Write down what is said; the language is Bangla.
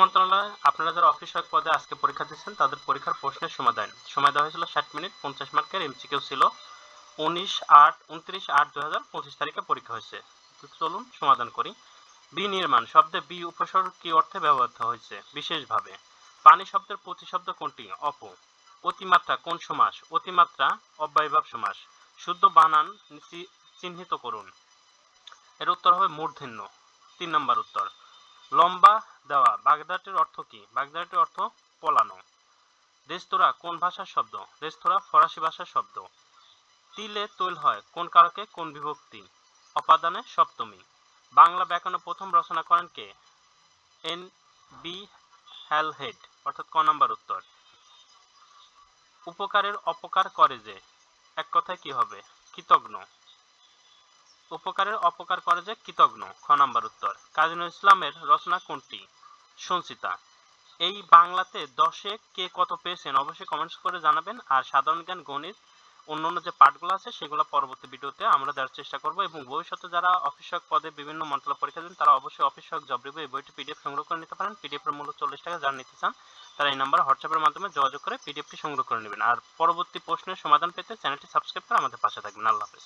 মন্ত্রণালয়, আপনারা যারা অফিস সহায়ক পদে আজকে পরীক্ষা দিচ্ছেন তাদের পরীক্ষার প্রশ্নের সময় দেন সময় দেওয়া হয়েছিল ষাট মিনিট, পঞ্চাশ মার্কের এমসিকিউ ছিল উনিশ আট, উনত্রিশ আট দু হাজার পঁচিশ তারিখে পরীক্ষা হয়েছে। চলুন সমাধান করি। বিনির্মাণ শব্দে বি উপসর্গ কি অর্থে ব্যবহৃত হয়েছে? বিশেষভাবে, পানি শব্দের প্রতিশব্দ কোনটি? অপ, অতিমাত্রা কোন সমাস? অতিমাত্রা অব্যয়ভাব সমাস। শুদ্ধ বানান চিহ্নিত করুন। এর উত্তর হবে মূর্ধন্য। তিন নম্বর উত্তর, লম্বা দেওয়া। বাগদাটির অর্থ কি? বাগদাটির অর্থ পলানো। রেস্তোরাঁ কোন ভাষার শব্দ? রেস্তোরাঁ ফরাসি ভাষার শব্দ। তিলে তৈল হয় কোন কারকে? কোন বিভক্তি? অপাদানে সপ্তমী। বাংলা ব্যাকরণে প্রথম রচনা করেন কে? এন বি হ্যালহেড, অর্থাৎ ক নম্বর উত্তর। উপকারের অপকার করে যে, এক কথায় কি হবে? কৃতজ্ঞ উপকারের অপকার করে যে কৃতজ্ঞ। খ নাম্বার উত্তর। কাজী নজরুল ইসলামের রচনা কোনটি? সঞ্চিতা। এই বাংলাতে দশে কে কত পেয়েছেন অবশ্যই কমেন্টস করে জানাবেন। আর সাধারণ জ্ঞান, গণিত, অন্যান্য যে পাঠগুলো আছে, সেগুলো পরবর্তী ভিডিওতে আমরা দেওয়ার চেষ্টা করব এবং ভবিষ্যতে যারা অফিসক পদে বিভিন্ন মন্ত্রণালয় পরীক্ষা দেন, তারা অবশ্যই অফিসক জব রিভিউ এই বইটি পিডিএফ সংগ্রহ করে নিতে পারেন। পিডিএফ এর মূল্য চল্লিশ টাকা যারা নিতে চান, তারা এই নাম্বার হোয়াটসঅ্যাপের মাধ্যমে যোগাযোগ করে পিডিএফটি সংগ্রহ করে নেবেন। আর পরবর্তী প্রশ্নের সমাধান পেতে চ্যানেলটি সাবস্ক্রাইব করে আমাদের পাশে থাকবেন। আল্লাহ হাফেজ।